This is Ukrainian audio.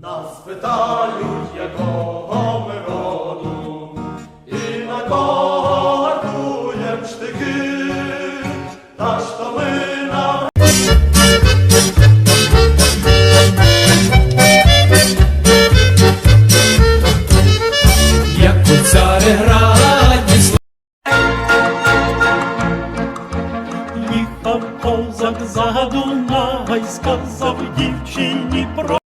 Нас питають, якого ми роду, і на кого гартуєм штики, та що ми на... Як у цари граді Їхав козак загаду нагай сказав дівчині про.